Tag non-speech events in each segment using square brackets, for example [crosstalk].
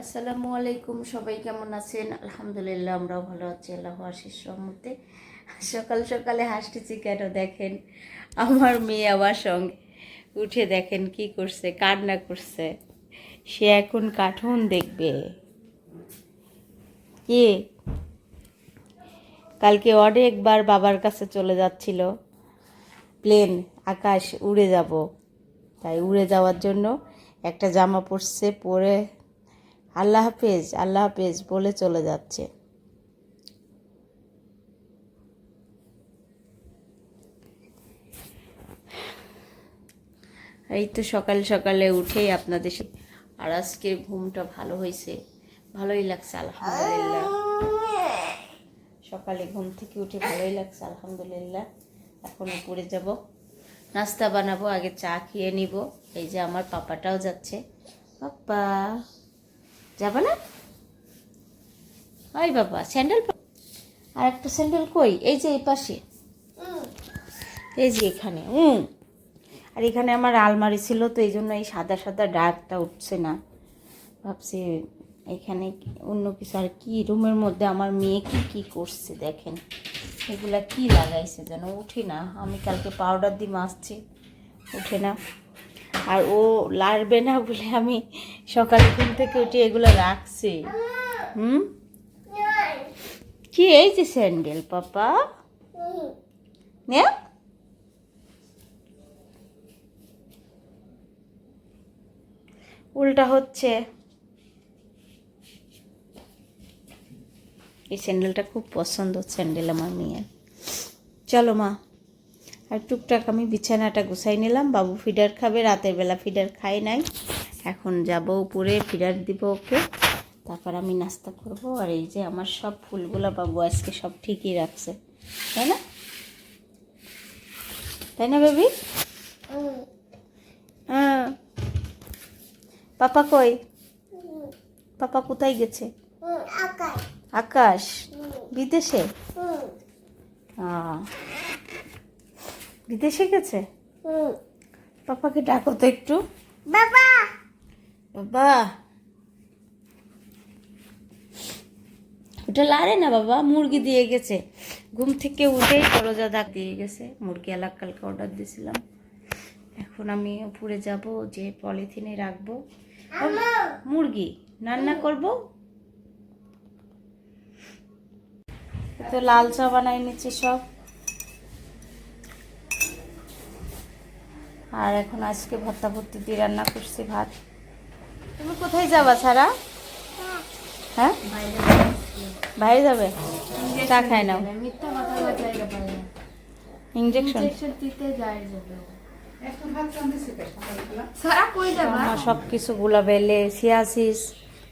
আসসালামু আলাইকুম, সবাই কেমন আছেন? আলহামদুলিল্লাহ, আমরাও ভালো আছি, আল্লাহ আশিস রহমতে। সকাল সকালে হাসতেছি কেন দেখেন? আমার মেয়ে আমার সঙ্গে উঠে দেখেন কি করছে, কান্না করছে। সে এখন কার্টুন দেখবে। কে? কালকে অনেকবার বাবার কাছে চলে যাচ্ছিল। প্লেন, আকাশ, উড়ে যাব। তাই উড়ে যাওয়ার জন্য একটা জামা পরছে, পরে আল্লাহ হাফেজ আল্লাহ হাফেজ বলে চলে যাচ্ছে। এই তো সকাল সকালে উঠেই আপনাদের সাথে আর আজকে ঘুমটা ভালো হয়েছে। ভালোই লাগছে, আলহামদুলিল্লাহ। সকালে ঘুম থেকে উঠে ভালোই লাগছে, আলহামদুলিল্লাহ। এখন উপরে যাব, নাস্তা বানাবো, আগে চা খেয়ে নিব। এই যে আমার পাপাটাও যাচ্ছে। পাপা। যাবে না? ওই বাবা, স্যান্ডেল আর একটা স্যান্ডেল কই? এই যে এই পাশে। এই যে এখানে হুম আর এখানে আমার আলমারি ছিল, তো এই জন্য এই সাদা সাদা ডাকটা উঠছে না। ভাবছি এখানে অন্য কিছু, আর কি রুমের মধ্যে আমার মেয়ে কি কি করছে দেখেন। এগুলা কি লাগাইছে যেন, উঠে না। আমি কালকে পাউডার দিয়ে মাছছি উঠে না। আর ও লাড়বে না বলে আমি সকালে ঘুম থেকে উঠে এগুলো রাখছি। হুম? কি এই যে স্যান্ডেল, পাপা? উল্টা হচ্ছে। এই স্যান্ডেলটা খুব পছন্দ, স্যান্ডেল আমার মেয়ের। চলো মা। আর টুকটাক আমি বিছানাটা গুছাই নিলাম। বাবু ফিডার খাবে রাতের বেলা ফিডার খাই নাই। এখন যাব উপরে ফিডার দিব ওকে। তারপর আমি নাস্তা করব। আর এই যে আমার সব ফুলগুলো বাবু আজকে সব ঠিকই রাখছে। তাই না? তাই না বেবি? হ্যাঁ। পাপা কই? পাপা কোথায় গেছে? আকাশ। বিদেশে? আহ, বিদেশে গেছে পাপাকে ডাকো তো একটু। বাবা! বাবা! ওটা লারে না বাবা মুরগি দিয়ে গেছে। ঘুম থেকে উঠেই দরজা দাগ দিয়ে গেছে। মুরগি এলাক কালকে অর্ডার দিয়েছিলাম। এখন আমি উপরে যাব যে পলিথিনে রাখব। মুরগি রান্না করব? তো লাল চা বানাই নিচ্ছি সব। আর এখন আজকে ভর্তা ভর্তি দিয়ে রান্না করছি ভাত। তুমি কোথায় যাবা সারা? হ্যাঁ? বাইরে যাবে? চা খায় নাও। ইঞ্জেকশন সব কিছু গুলা বেলে সিয়াসিস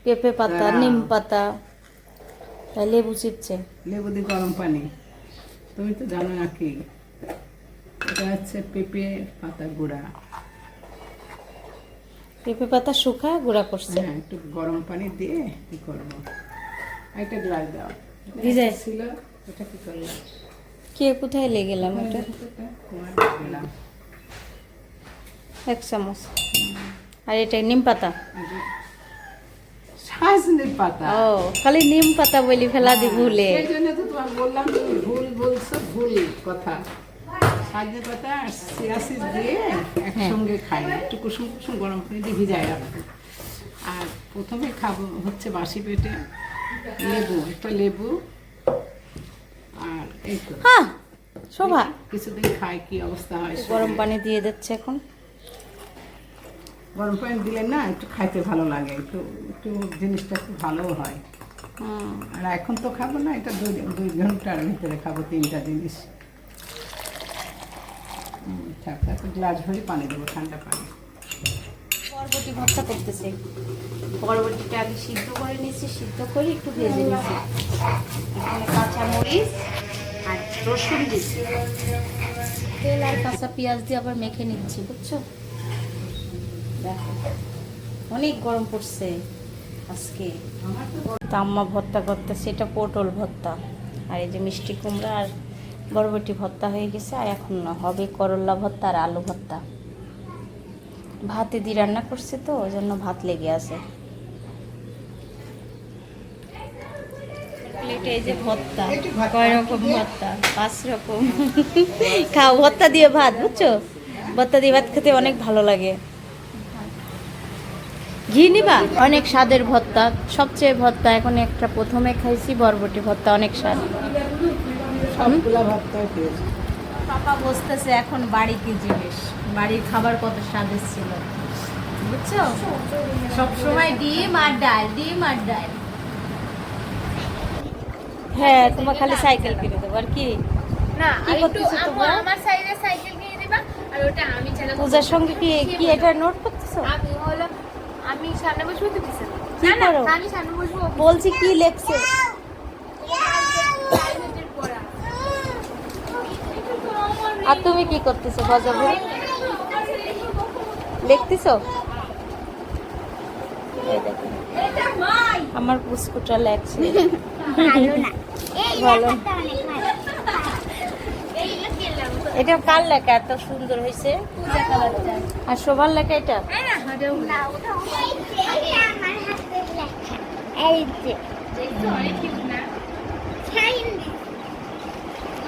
পেঁপে পাতা নিম পাতা লেবু চিপছে। লেবু দিয়ে গরম পানি। তুমি তো জানো না কি এটা হচ্ছে পেঁপে পাতা গুঁড়া। পেঁপে পাতা শুকা গুঁড়া করছে। হ্যাঁ একটু গরম পানি দিয়ে কি করব? একটা গ্লাস দাও। ভিজাই ছিল ওটা কি করব কে কোথায় লেগে গেলাম এটা এক চামচ। আর এটা নিম পাতা? সাজনের পাতা। ও খালি নিম পাতা বলি ফেলা দি ভুলে। সেই জন্য তো তোমার বললাম তুমি ভুল বলছো ভুল কথা। সাজনে পাতা আর সিয়াসিস দিয়ে একসঙ্গে খাই। একটু কুসুম কুসুম গরম পানি দিয়ে ভিজাই রাখব। আর প্রথমে খাব হচ্ছে বাসি পেটে লেবু একটা লেবু আর এই তো। হ্যাঁ শোভা। কিছুদিন খাই কি অবস্থা হয় গরম পানি দিয়ে দিচ্ছে এখন। গরম পানি দিলে না একটু খাইতে ভালো লাগে একটু একটু জিনিসটা একটু ভালোও হয়। আর এখন তো খাব না এটা দুই দুই ঘণ্টার ভিতরে খাব তিনটা জিনিস। গ্লাস ভরে পানি দেবো, ঠান্ডা পানি। বরবটি ভর্তা করতেছে। বরবটিটা সিদ্ধ করে সিদ্ধ একটু কাঁচা মরিচ আর রসুন তেল আর কাঁচা পেঁয়াজ দিয়ে আবার মেখে নিচ্ছি, বুঝছ? অনেক গরম পড়ছে আজকে। তো আম্মা ভর্তা করতে সেটা পটল ভর্তা। আর এই যে মিষ্টি কুমড়া আর বরবটি ভর্তা হয়ে গেছে আর এখন হবে করল্লা ভর্তা আর আলু ভর্তা। ভাতে দিয়ে রান্না করছে তো ওই জন্য ভাত লেগে আছে। একটা এই যে ভর্তা। কয় রকম ভর্তা? পাঁচ রকম। [laughs] খাও ভর্তা দিয়ে ভাত বুঝছ? ভর্তা দিয়ে ভাত খেতে অনেক ভালো লাগে। ঘি নিবা? অনেক স্বাদের ভর্তা। সবচেয়ে ভর্তা এখন একটা প্রথমে খাইছি বরবটি ভর্তা অনেক স্বাদ। সবগুলা পেয়েছি। পাপা বসতেছে এখন বাড়িতে জিনিস বাড়ির খাবার কত স্বাদের ছিল বুঝছ? সব সময় ডিম আর ডাল ডিম আর ডাল। হ্যাঁ তোমার খালি সাইকেল কিনে দেবো আর কি? না কি করতেছো তোমরা? আমার সাইজের সাইকেল কিনে দিবা আর ওটা আমি চালাবো পূজার সঙ্গে কি কি এটা নোট করতেছো? আমি হলো আমি সামনে বসবো তো পিছনে। না না আমি সামনে বসবো। বলছি কি লেখছে? আর তুমি কি করতেছো গজাবু লিখতেছো? এই দেখো এটা মাই আমার পুস্কুটা লাগছে ভালো। এটা কার লেখা? এত সুন্দর হয়েছে। আর শোভার লেখা এটা?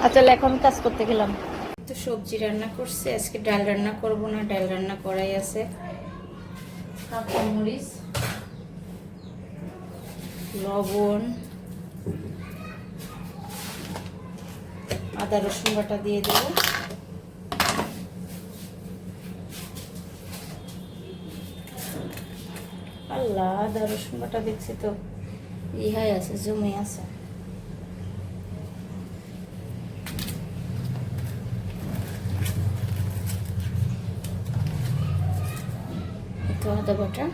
আচ্ছা এখন কাজ করতে গেলাম। তো সবজি রান্না করছে, আজকে ডাল রান্না করব না, ডাল রান্না করাই আছে। কাঁচামরিচ, লবণ, আদা, রসুন বাটা দিয়ে দেব। আল্লাহ, আদা, রসুন বাটা দেখছি তো, ইহাই আছে, জমে আছে। একটু আদা বাটা।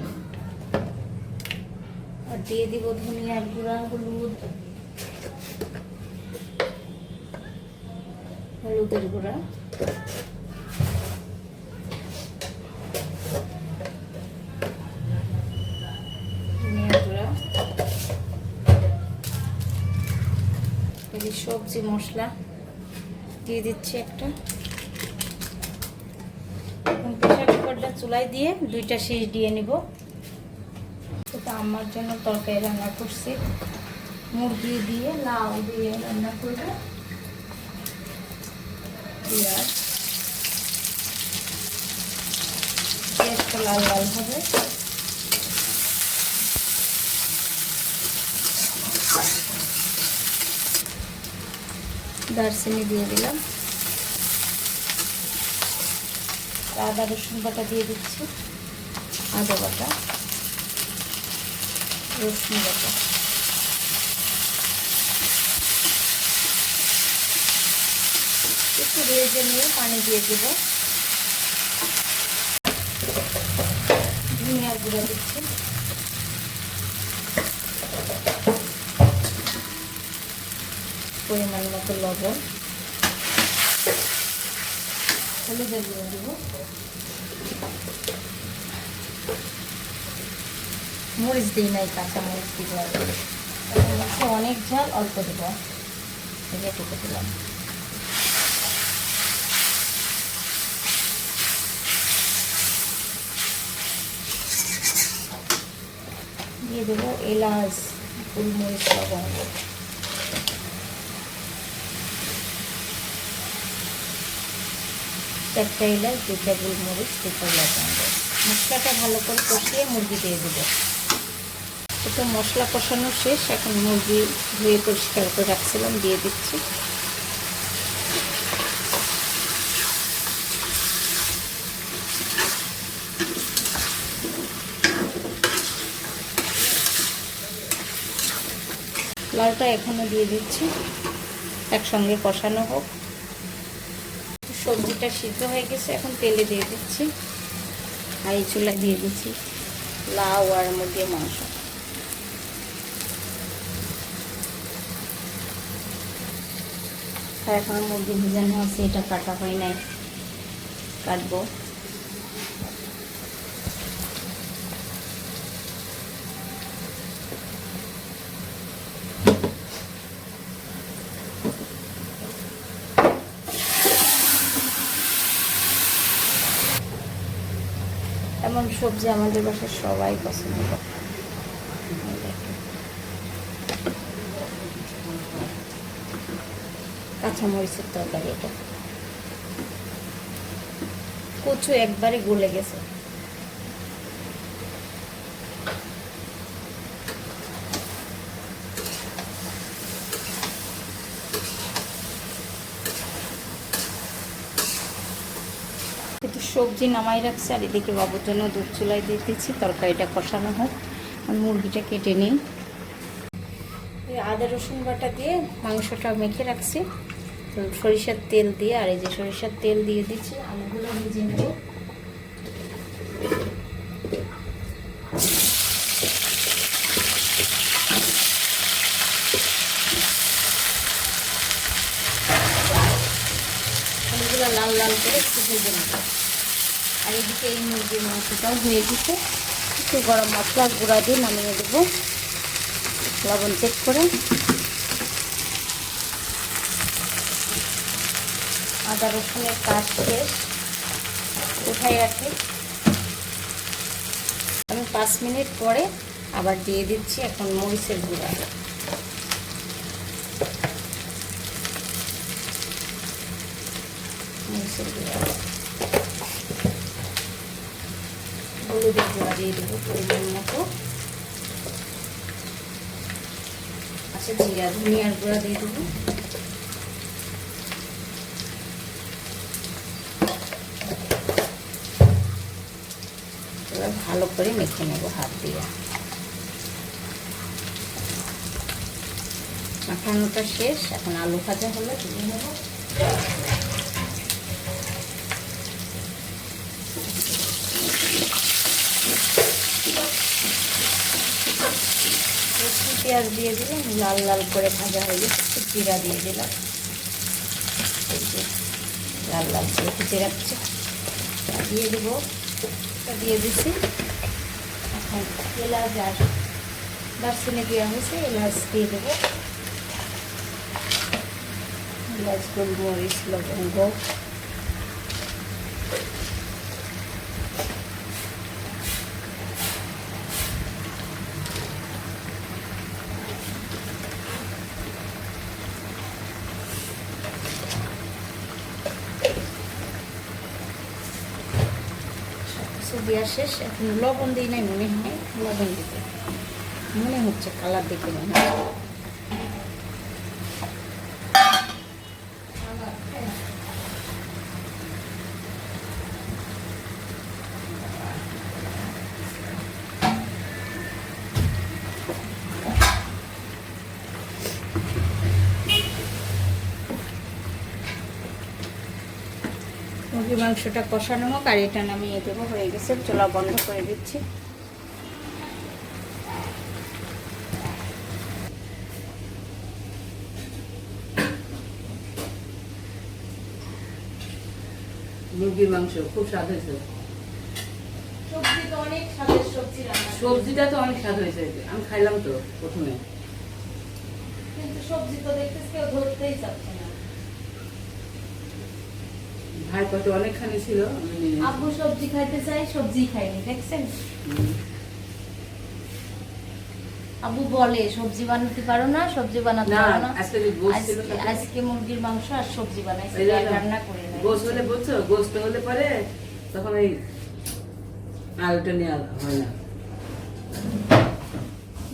আর দিয়ে দিব ধনিয়ার গুঁড়া, হলুদ, হলুদের গুঁড়া। সবজি মশলা, দিয়ে দিচ্ছি একটা। চুলায় দিয়ে দুইটা শীষ দিয়ে নিব। এটা আমার জন্য তরকারি রান্না করছি। মুরগি দিয়ে, লাউ দিয়ে রান্না করব। পেঁয়াজ। লাল লাল হবে। দারচিনি দিয়ে দিলাম আর আদা, রসুন বাটা দিয়ে দিচ্ছি। আদা বাটা, রসুন বাটা। একটু ভেজে নিয়ে পানি দিয়ে দেবো। ধনিয়া গুঁড়া দিচ্ছি। পরিমাণ মতো লবণ। হলুদের গুঁড়ো দেবো। মরিচ দিই নাই কাঁচা মরিচ দিব অনেক ঝাল, অল্প দেব। যেটুকু দিলাম। দিয়ে দেবো এলাচ, গোলমরিচ লবঙ্গ চারটা এলাচ দুটা গোলমরিচ দুটো লবঙ্গ। মশলাটা ভালো করে কষিয়ে মুরগি দিয়ে দেবো। এটা মশলা কষানো শেষ, এখন মুরগি ধুয়ে পরিষ্কার করে রাখছিলাম, দিয়ে দিচ্ছি। লালটা এখনও দিয়ে দিচ্ছি। একসঙ্গে কষানো হোক। সবজিটা সিদ্ধ হয়ে গেছে, এখন তেলে দিয়ে দিচ্ছি। হাই চুলা দিয়ে দিচ্ছি লাউ আর মধ্যে মাংস। এখন মুরগি ভিজানো আছে, এটা কাটা হয় নাই, কাটবো। সবজি আমাদের বাসার সবাই পছন্দ করে। কাঁচামরিচের তরকারি এটা। কচু একবারে গলে গেছে। সবজি নামাই রাখছি, আর এদিকে বাবুর জন্য দুধ চুলাই দিয়ে দিচ্ছি, তরকারিটা কষানো হোক। আর মুরগিটা কেটে নিই। আদা, রসুন বাটা দিয়ে মাংসটা মেখে রাখছি। তো সরিষার তেল দিয়ে, আর এই যে সরিষার তেল দিয়ে দিচ্ছি, আলুগুলো ভেজে নেব। লাল লাল করে একটু ভেজে নেব। এই মুরগির মাংসটাও হয়ে গেছে। একটু গরম মশলা গুঁড়া দিয়ে নামিয়ে দেবো। লবণ চেক করে। আদা রসুনের কাজ শেষ। উঠাই রাখি আমি পাঁচ মিনিট পরে আবার দিয়ে দিচ্ছি এখন মরিচের গুঁড়া। মরিচের গুঁড়া। হলুদের গুঁড়া দিয়ে দেবো পরিমাণ মতো আচ্ছা জিরা ধনিয়ার গুঁড়া দিয়ে দেবো ভালো করে মেখে নেব হাত দিয়ে। মাখানোটা শেষ, এখন আলু ভাজা হলে তুলে নেব রসুন পেঁয়াজ দিয়ে দিলাম, লাল লাল করে ভাজা হয়ে গেছে জিরা দিয়ে দিলাম। লাল লাল করে ভেজে রাখছি। দিয়ে দেবো দিয়ে দিচ্ছি। এখন এলাচ আর দারচিনি দেওয়া হয়েছে, এলাচ দিয়ে দেবো। এলাচ, গোলমরিচ, লবঙ্গ কিছু দেওয়া শেষ, এখন লবণ দিই নাই, মনে হয় লবণ দিতে মনে হচ্ছে কালার দেখে মনে হচ্ছে। মুরগি মাংসটা কষানো হোক আর এটা নামিয়ে দেবো হয়ে গেছে চোলা বন্ধ করে দিচ্ছি। মুরগির মাংস খুব স্বাদ হয়েছে। সবজি তো অনেক স্বাদের সবজি সবজিটা তো অনেক স্বাদ হয়েছে আমি খাইলাম তো প্রথমে। কিন্তু সবজি তো দেখতেছি কেউ ধরতেই চাচ্ছে না। ভাই কত অনেকখানি ছিল আমি আব্বু সবজি খাইতে চাই সবজি খাইনি দেখছেন। আব্বু বলে সবজি বানাতে পারো না সবজি বানাতে পারো না। আজকে মুরগির মাংস আর সবজি বানাইছি রান্না করে নাই। গোস হলে বুঝছ? গোস্ত হলে পরে তখন এই আলুটা নিয়ে হয় না।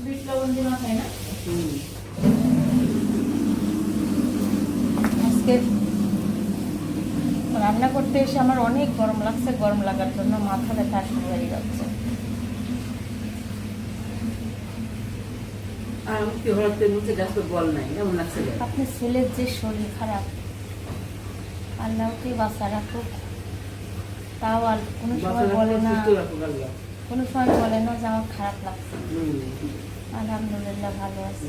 বিট লবণ দিনো হয় না? আজকে রান্না করতে এসে আমার অনেক গরম লাগছে গরম লাগার জন্য মাথা ব্যথা শুরু হয়ে যাচ্ছে। আপনার ছেলের যে শরীর খারাপ আল্লাহকে বাঁচা রাখুক তাও আর কোনো সময় বলে না। কোনো সময় বলে না যে আমার খারাপ লাগছে হুম। আলহামদুলিল্লাহ ভালো আছে।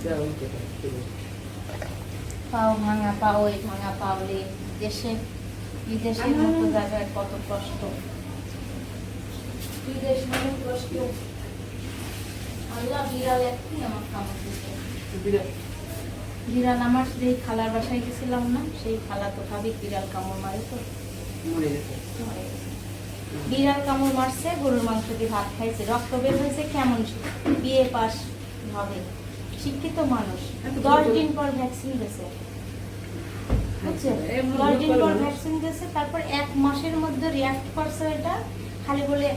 পাও ভাঙা পাও এই ভাঙা পাওলে দেশে বিদেশের মতো জায়গায় কত কষ্ট। বিদেশ মানে কষ্ট। আল্লাহ বিড়াল একটি আমার দিচ্ছে বিড়াল? আমার সেই খালার বাসায় গেছিলাম না সেই খালা তো ভাবি বিড়াল কামড় মারে তো। মরে গেছে। মরে গেছে। বিড়াল কামড় মারছে গরুর মাংস দিয়ে ভাত খাইছে। রক্ত বের হয়েছে কেমন? বিয়ে পাস হবে শিক্ষিত মানুষ। দশ দিন পর ভ্যাকসিন এমন দশ দিন পর ভ্যাকসিন দিয়েছে তারপর এক মাসের মধ্যে রিয়াক্ট করছে এটা খালি বলে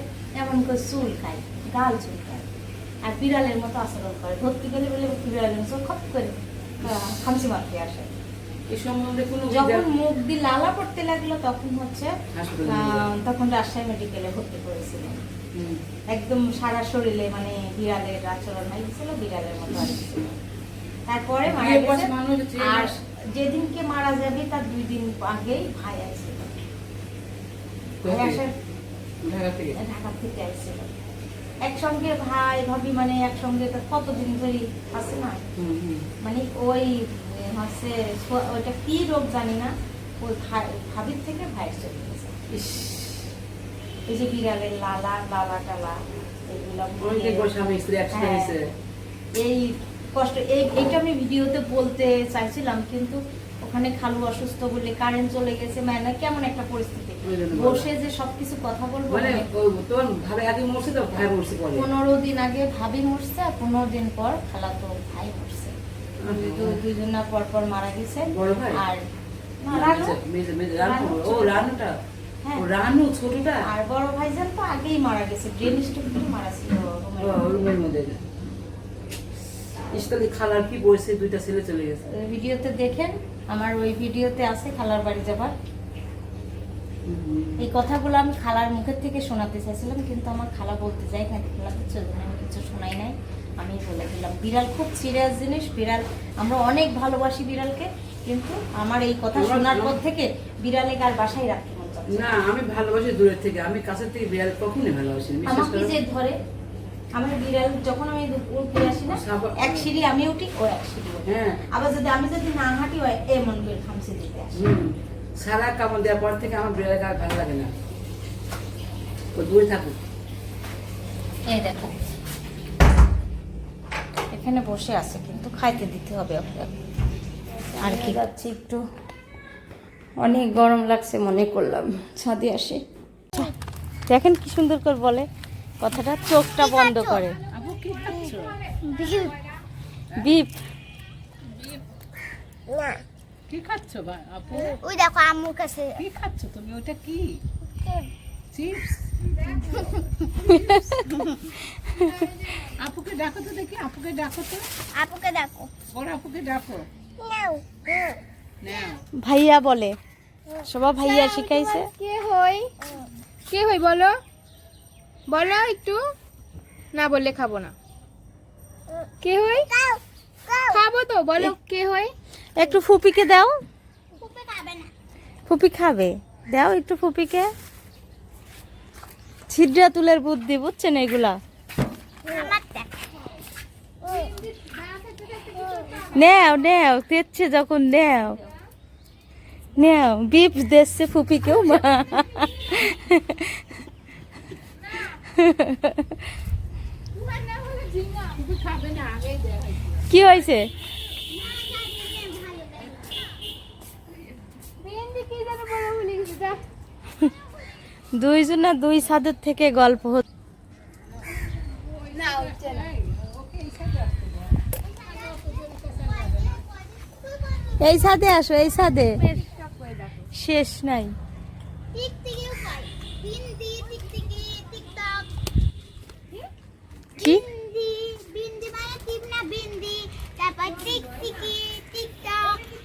এমন করে চুল খায় গাল চুল খায় আর বিড়ালের মতো আচরণ করে ভর্তি করে বলে বিড়ালের মতো খপ করে আহ, খামচি মারতে আসে এই সম্বন্ধে কোনো যখন মুখ দিয়ে লালা পড়তে লাগল তখন হচ্ছে। তখন রাজশাহী মেডিকেলে ভর্তি করেছিলেন হুম। একদম সারা শরীরে মানে বিড়ালের আচরণ হয়ে গেছিল বিড়ালের মতো আসছিল তারপরে মারা গেছে মানুষ আর যেদিনকে মারা যাবে তার দুই দিন আগেই ভাই আসছিল ঢাকা থেকে? আসছিল একসঙ্গে ভাই ভাবি মানে একসঙ্গে কতদিন ধরে আছে না। মানে ওই হচ্ছে ওইটা কি রোগ জানি না। ওই ভাবির থেকে ভাইয়ের চলে গেছে এই যে বিড়ালের লালা লালা টালা। হয়েছে। এই কষ্ট এই এইটা আমি ভিডিওতে বলতে চাইছিলাম কিন্তু ওখানে খালু অসুস্থ বলে কারেন্ট চলে গেছে মানে কেমন একটা পরিস্থিতি। বসে যে সবকিছু কথা বলব মানে মানে তো পনেরো দিন আগে ভাবি মরছে আর পনেরো দিন পর খালাতো ভাই মরছে। পর পর মারা গেছে। বড় আর রানু। হ্যাঁ। ছোটটা? আর বড় ভাইজান তো আগেই মারা গেছে ব্রেন স্ট্রোক মারা ছিল ও, রুমের রুমের মধ্যে ইস্তালি খালার কি বয়সে দুইটা ছেলে চলে গেছে। ভিডিওতে দেখেন আমার ওই ভিডিওতে আছে খালার বাড়ি যাবার। এই কথাগুলো আমি খালার মুখের থেকে শোনাতে চাইছিলাম কিন্তু আমার খালা বলতে যাই না খালা কিছু আমি কিছু শোনাই নাই। আমি বলে দিলাম বিড়াল খুব সিরিয়াস জিনিস বিড়াল আমরা অনেক ভালোবাসি বিড়ালকে কিন্তু আমার এই কথা শোনার পর থেকে বিড়ালে আর বাসায় রাখতে না। না আমি ভালোবাসি দূরের থেকে আমি কাছের থেকে বিড়াল কখনই ভালোবাসি আমাকে যে ধরে আমার বিড়াল যখন আমি উঠে আসি না এক সিঁড়ি আমি উঠি ও এক সিঁড়ি। হ্যাঁ। আবার যদি আমি যদি না হাঁটি হয় এমন করে খামসে দিতে আসি। সারা কামড় দেওয়ার পর থেকে আমার বিড়াল আর ভালো লাগে না। ও দূরে থাকুক এই দেখো। এখানে বসে আছে কিন্তু খাইতে দিতে হবে ওকে। আর কি? যাচ্ছে একটু। অনেক গরম লাগছে মনে করলাম। ছাদে আসে। দেখেন কি সুন্দর করে বলে। কথাটা চোখটা বন্ধ করে। আপু কি খাচ্ছ বিপ। কি খাচ্ছ বা আপু? ওই দেখো আম্মুর কাছে। কি খাচ্ছ তুমি? ওটা কি? চিপস? আপুকে ডাকো তো দেখি আপুকে ডাকো তো। আপুকে দেখো ওর আপুকে ডাকো। নাও। নাও। ভাইয়া বলে। সবা ভাইয়া শিখাইছে। কে হই কে হই বলো? বলো একটু। না বললে খাব না। কে হই খাব তো বলো কে হই একটু ফুপিকে দাও। কুপে খাবে না। ফুপি খাবে। দাও একটু ফুপিকে। ছিদ্রা তুলের বুদ্ধি বুঝছেন এগুলা? নেও নেও তেচ্ছে যখন নেও। নেও বিপ দেখছে ফুপিকেও মা শুধু খাবে না আগেই দেয় কি হয়েছে। দুইজন দুই ছাদের থেকে গল্প এই ছাদে আসো এই দেখো শেষ নাই।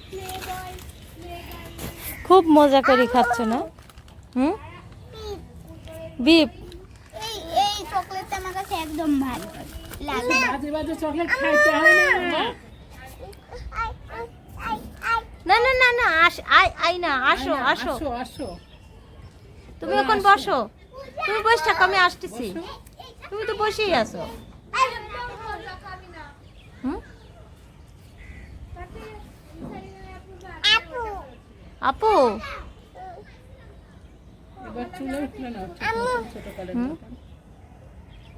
প্লেবয় খুব মজা করে খাচ্ছ না? হুম? বিপ এই এই চকলেটটা আমার কাছে একদম ভালো লাগে বাজে বাজে চকলেট খাইতে হয় না। না না না আই আই না আসো না, আসো। আসো আসো। তুমি এখন বসো। তুমি বসে থাকো আমি আসতেছি। তুমি তো বসেই আছো। আপু।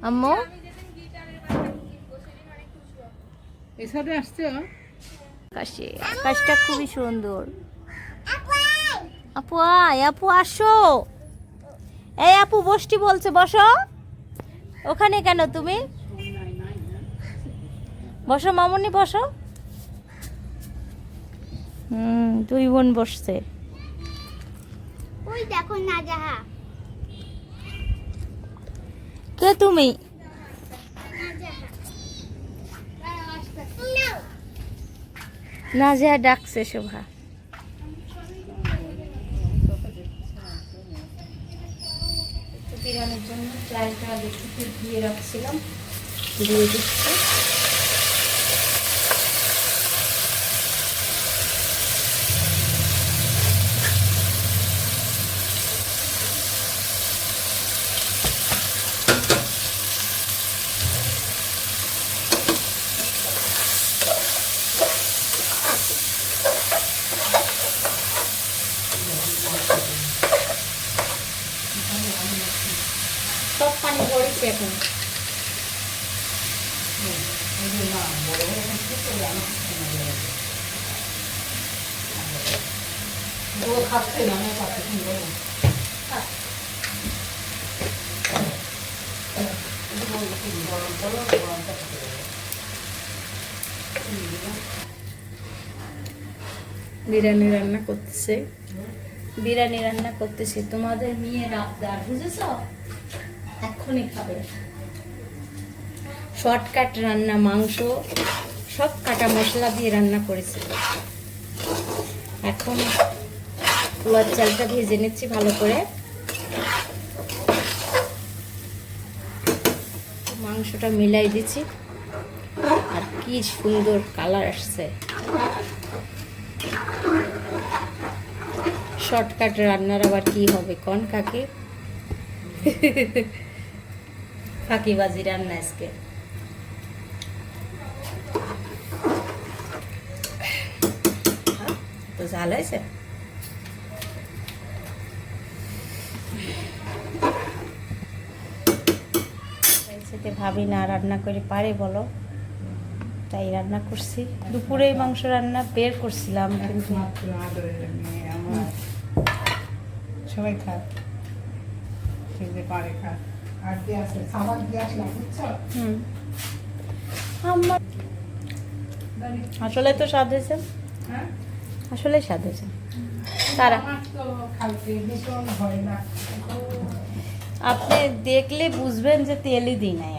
আম্মু। সাইডে আসছে? আকাশে আকাশটা খুবই সুন্দর। আপু আপু আয় আপু আসো। এই আপু বসটি বলছে বসো। ওখানে কেন তুমি? বসো মামনি বসো। হুম দুই বোন বসছে। ওই দেখো না যাহা কে তুমি? না যাহা না না যে ডাকছে শোভা। বিরিয়ানির জন্য চালটা বেশিতে দিয়ে রাখছিলাম। দিয়ে দিচ্ছি সব পানি পড়েছে এখন ও খাচ্ছে না আমার পাশে সুন্দর বিরিয়ানি করতেছে, বিরিয়ানি রান্না করতেছে, তোমাদের মেয়ের আবদার বুঝেছ? এক্ষুনি খাবে। শর্টকাট রান্না, মাংস, সব কাটা মশলা দিয়ে রান্না করেছে। এখন পোলার চালটা ভেজে নিচ্ছি ভালো করে। মাংসটা মিলাই দিচ্ছি। আর কি সুন্দর কালার আসছে। শর্টকাট রান্নার আবার কি হবে? কন কাকে? ফাঁকিবাজি রান্না আজকে। তো ঝাল হয়েছে? ভাবি না রান্না করে পারে বলো। তাই রান্না করছি। দুপুরে মাংস রান্না বের করছিলাম, কিন্তু একমাত্র আদরের মেয়ে আমার সবাই যে পারে খা। আর দিয়ে আসে খাবার দিয়ে আসলাম বুঝছ? হুম। আমার আসলে তো স্বাদ হয়েছে। হ্যাঁ? আসলে স্বাদ হয়েছে। তারা। আপনি দেখলে বুঝবেন যে তেলই দিই নাই